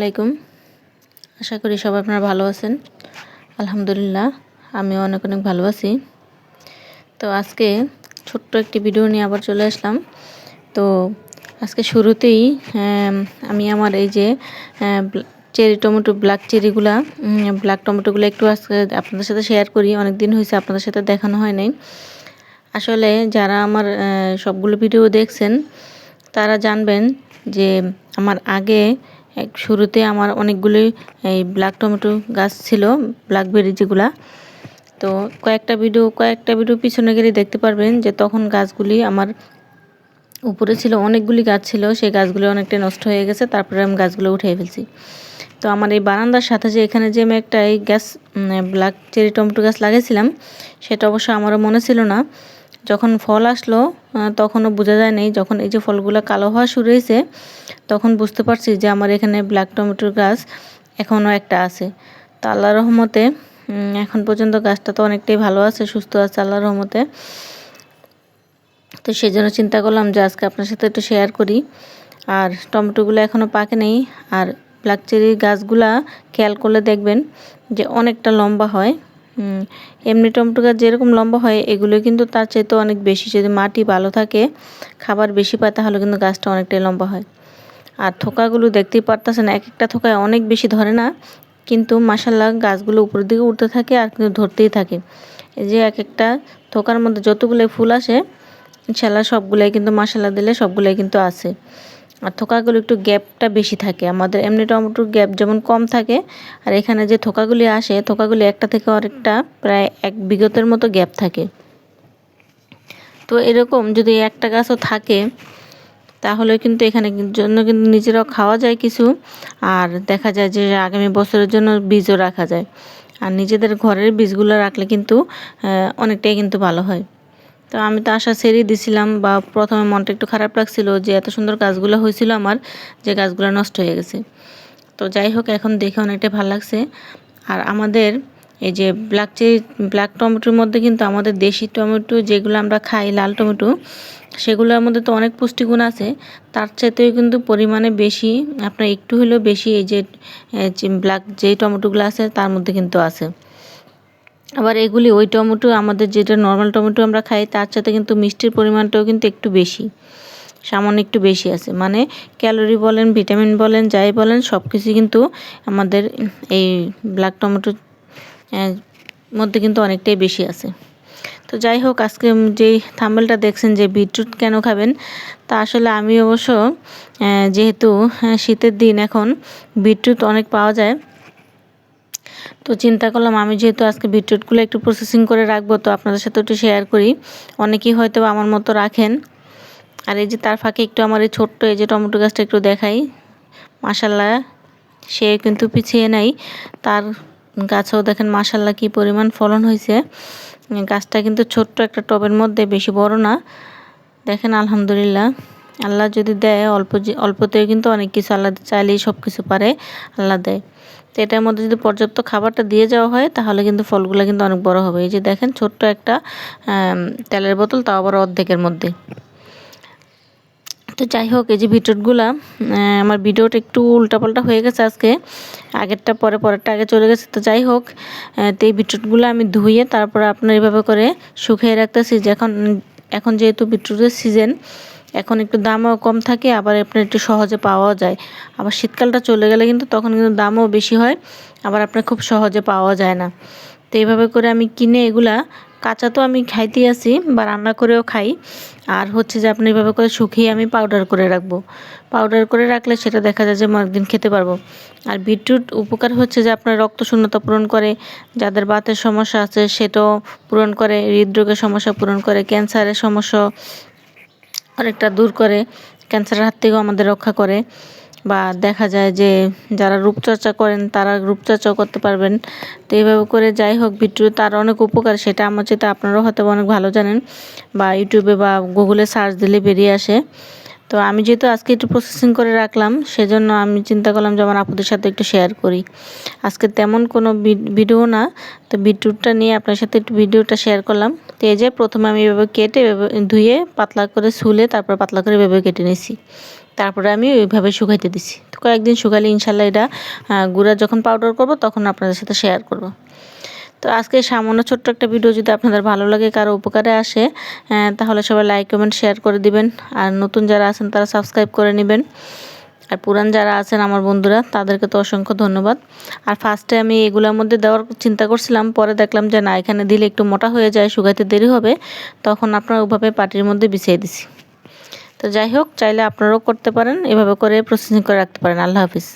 আলাইকুম। আশা করি সবাই আপনারা ভালো আছেন। আলহামদুলিল্লাহ আমি অনেক অনেক ভালো আছি। তো আজকে ছোট্ট একটি ভিডিও নিয়ে আবার চলে আসলাম। তো আজকে শুরুতেই, আমি আমার এই যে চেরি টমেটো, ব্ল্যাক চেরিগুলা ব্ল্যাক টমেটোগুলো একটু আজকে আপনাদের সাথে শেয়ার করি। অনেক দিন হয়েছে আপনাদের সাথে দেখানো হয় নাই। আসলে যারা আমার সবগুলো ভিডিও দেখছেন, তারা জানবেন যে আমার আগে এক শুরুতে আমার অনেকগুলি, এই ব্ল্যাক টমেটো গাছ ছিল ব্ল্যাকবেরি যেগুলা। তো কয়েকটা ভিডিও কয়েকটা ভিডিও পিছনে গেলে দেখতে পারবেন যে তখন গাছগুলি আমার উপরে ছিল, অনেকগুলি গাছ ছিল, সেই গাছগুলি অনেকটা নষ্ট হয়ে গেছে, তারপরে আমি গাছগুলো উঠিয়ে ফেলছি। তো আমার এই বারান্দার সাথে যে এখানে যে আমি একটা এই গাছ ব্ল্যাক চেরি টমেটো গাছ লাগিয়েছিলাম সেটা অবশ্য আমারও মনে ছিল না। যখন ফল আসলো তখনও বোঝা যায় নাই। যখন এই যে ফলগুলো কালো হওয়া শুরু হয়েছে, তখন বুঝতে পারছি যে আমার এখানে ব্ল্যাক টমেটোর গাছ এখনও একটা আছে। তো আল্লাহ রহমতে এখন পর্যন্ত গাছটা তো অনেকটাই ভালো আছে, সুস্থ আছে আল্লাহ রহমতে। তো সেই জন্য চিন্তা করলাম যে আজকে আপনার সাথে একটু শেয়ার করি। আর টমেটোগুলো এখনও পাকে নেই। আর ব্ল্যাক চেরির গাছগুলা খেয়াল করলে দেখবেন যে অনেকটা লম্বা হয়। এমনি টমেটো গাছ যেরকম লম্বা হয়, এগুলো কিন্তু তার চাইতে অনেক বেশি। যদি মাটি ভালো থাকে, খাবার বেশি পায়, তাহলে কিন্তু গাছটা অনেকটাই লম্বা হয়। আর থোকাগুলো দেখতেই পারতেছেন এক একটা থোকায় অনেক বেশি ধরে না, কিন্তু মাসাল্লাহ গাছগুলো উপরের দিকে উঠতে থাকে আর কিন্তু ধরতেই থাকে। এই যে এক একটা থোকার মধ্যে যতগুলো ফুল আসে, ইনশাল্লাহ সবগুলাই কিন্তু মাসাল্লাহ দিলে সবগুলাই কিন্তু আছে। আর থোকাগুলো একটু গ্যাপটা বেশি থাকে। আমাদের এমনি টমেটোর গ্যাপ যেমন কম থাকে, আর এখানে যে থোকাগুলি আসে, থোকাগুলি একটা থেকে আরেকটা প্রায় এক বিগতের মতো গ্যাপ থাকে। তো এরকম যদি একটা গাছও থাকে, তাহলে কিন্তু এখানে জন্য কিন্তু নিজেরাও খাওয়া যায় কিছু, আর দেখা যায় যে আগামী বছরের জন্য বীজও রাখা যায়। আর নিজেদের ঘরের বীজগুলো রাখলে কিন্তু অনেকটাই কিন্তু ভালো হয়। তো আমি তো আশা ছেড়েই দিছিলাম বা প্রথমে মনটা একটু খারাপ লাগছিল যে এত সুন্দর গাছগুলো হয়েছিল আমার, যে গাছগুলো নষ্ট হয়ে গেছে। তো যাই হোক, এখন দেখে অনেকটা ভালো লাগছে। আর আমাদের এই যে ব্ল্যাক চে ব্ল্যাক টমেটোর মধ্যে কিন্তু আমাদের দেশি টমেটো যেগুলো আমরা খাই, লাল টমেটো, সেগুলোর মধ্যে তো অনেক পুষ্টিগুণ আছে। তার চাইতেও কিন্তু পরিমাণে বেশি, আপনার একটু হলেও বেশি এই যে ব্ল্যাক যেই টমেটোগুলো আছে, তার মধ্যে কিন্তু আছে। আবার এগুলি ওই টমেটো, আমাদের যেটা নর্মাল টমেটো আমরা খাই, তার সাথে কিন্তু মিষ্টির পরিমাণটাও কিন্তু একটু বেশি। সামান্য একটু বেশি আছে। মানে ক্যালোরি বলেন ভিটামিন বলেন, যাই বলেন সব কিছুই কিন্তু আমাদের এই ব্ল্যাক টমেটোর মধ্যে কিন্তু অনেকটাই বেশি আছে। তো যাই হোক, আজকে যেই থাম্বেলটা দেখছেন যে বিটরুট কেন খাবেন, তা আসলে আমি অবশ্য যেহেতু শীতের দিন এখন বিটরুট অনেক পাওয়া যায় তো চিন্তা করলাম আমি যেহেতু আজকে বিটরুটগুলো একটু প্রসেসিং করে রাখব, তো আপনাদের সাথে একটু শেয়ার করি। অনেকেই হয়তো আমার মতো রাখেন। আর এই যে তার ফাঁকে একটু আমার এই ছোট্ট এই যে টমেটো গাছটা একটু দেখাই। মাসাল্লাহ সে কিন্তু পিছিয়ে নাই। তার গাছেও দেখেন মাসাল্লাহ কি পরিমাণ ফলন হয়েছে। গাছটা কিন্তু ছোট্ট একটা টবের মধ্যে, বেশি বড় না। দেখেন আলহামদুলিল্লাহ, আল্লাহ যদি দেয়, অল্প অল্পতেও কিন্তু অনেক কিছু আল্লাহ চাইলেই সব কিছু পারে, আল্লাহ দেয়। তো এটার মধ্যে যদি পর্যাপ্ত খাবারটা দিয়ে যাওয়া হয়, তাহলে কিন্তু ফলগুলো কিন্তু অনেক বড় হবে। এই যে দেখেন, ছোট্ট একটা তেলের বোতল, তাও আবার অর্ধেকের মধ্যে। তো যাই হোক, এই যে বিটরুটগুলা আমার ভিডিওটা একটু উল্টাপাল্টা হয়ে গেছে আজকে। আগেরটা পরে, পরেরটা আগে চলে গেছে। তো যাই হোক তো এই বিটরুটগুলো আমি ধুয়ে তারপরে আপনার এইভাবে করে শুকিয়ে রাখতেছি যখন এখন এখন যেহেতু বিটরুটের সিজন এখন একটু দামও কম থাকে, আবার আপনার একটু সহজে পাওয়াও যায়। আবার শীতকালটা চলে গেলে কিন্তু তখন কিন্তু দামও বেশি হয়, আবার আপনার খুব সহজে পাওয়া যায় না। তো এইভাবে করে আমি কিনে এগুলা, কাঁচা তো আমি খাইতেই আছি বা রান্না করেও খাই। আর হচ্ছে যে আপনি এভাবে করে শুকিয়ে আমি পাউডার করে রাখব। পাউডার করে রাখলে সেটা দেখা যায় যে একদিন খেতে পারব। আর বিটরুট উপকার হচ্ছে যে আপনার রক্ত শূন্যতা পূরণ করে, যাদের বাতের সমস্যা আছে সেটাও পূরণ করে, হৃদরোগের সমস্যা পূরণ করে, ক্যান্সারের সমস্যা অনেকটা দূর করে, ক্যান্সারের হাত থেকেও আমাদের রক্ষা করে। বা দেখা যায় যে যারা রূপচর্চা করেন, তারা রূপচর্চাও করতে পারবেন। তো এইভাবে করে যাই হোক বিটরুট তার অনেক উপকার, সেটা আমার চেয়ে আপনারাও হয়তো অনেক ভালো জানেন। বা ইউটিউবে বা গুগলে সার্চ দিলে বেরিয়ে আসে। তো আমি যেহেতু আজকে একটু প্রসেসিং করে রাখলাম, সেজন্য আমি চিন্তা করলাম যে আমার আপুদের সাথে একটু শেয়ার করি। আজকে তেমন কোনো ভিডিও না, তো বিটরুটটা নিয়ে আপনার সাথে একটু ভিডিওটা শেয়ার করলাম। তো এই যে প্রথমে আমি এভাবে কেটে ধুয়ে পাতলা করে শুলে তারপর পাতলা করে এভাবে কেটে নিয়েছি। তারপরে আমি ওইভাবে শুকাইতে দিছি। তো কয়েকদিন শুকালে ইনশাল্লাহ এটা গুঁড়া যখন পাউডার করব তখন আপনাদের সাথে শেয়ার করব। তো আজকে সামান্য ছোট্ট একটা ভিডিও যদি আপনাদের ভালো লাগে, কারও উপকারে আসে তাহলে সবাই লাইক কমেন্ট শেয়ার করে দিবেন। আর নতুন যারা আছেন, তারা সাবস্ক্রাইব করে নেবেন। আর পুরান যারা আছেন, আমার বন্ধুরা, তাদেরকে তো অসংখ্য ধন্যবাদ। আর ফার্স্টে আমি এগুলোর মধ্যে দেওয়ার চিন্তা করছিলাম, পরে দেখলাম যে না, এখানে দিলে একটু মোটা হয়ে যায়, শুকাইতে দেরি হবে, তখন আপনার ওভাবে পাটির মধ্যে বিছিয়ে দিছি। তো যাই হোক, চাইলে আপনারাও করতে পারেন, এভাবে করে প্রসেসিং করে রাখতে পারেন। আল্লাহ হাফিজ।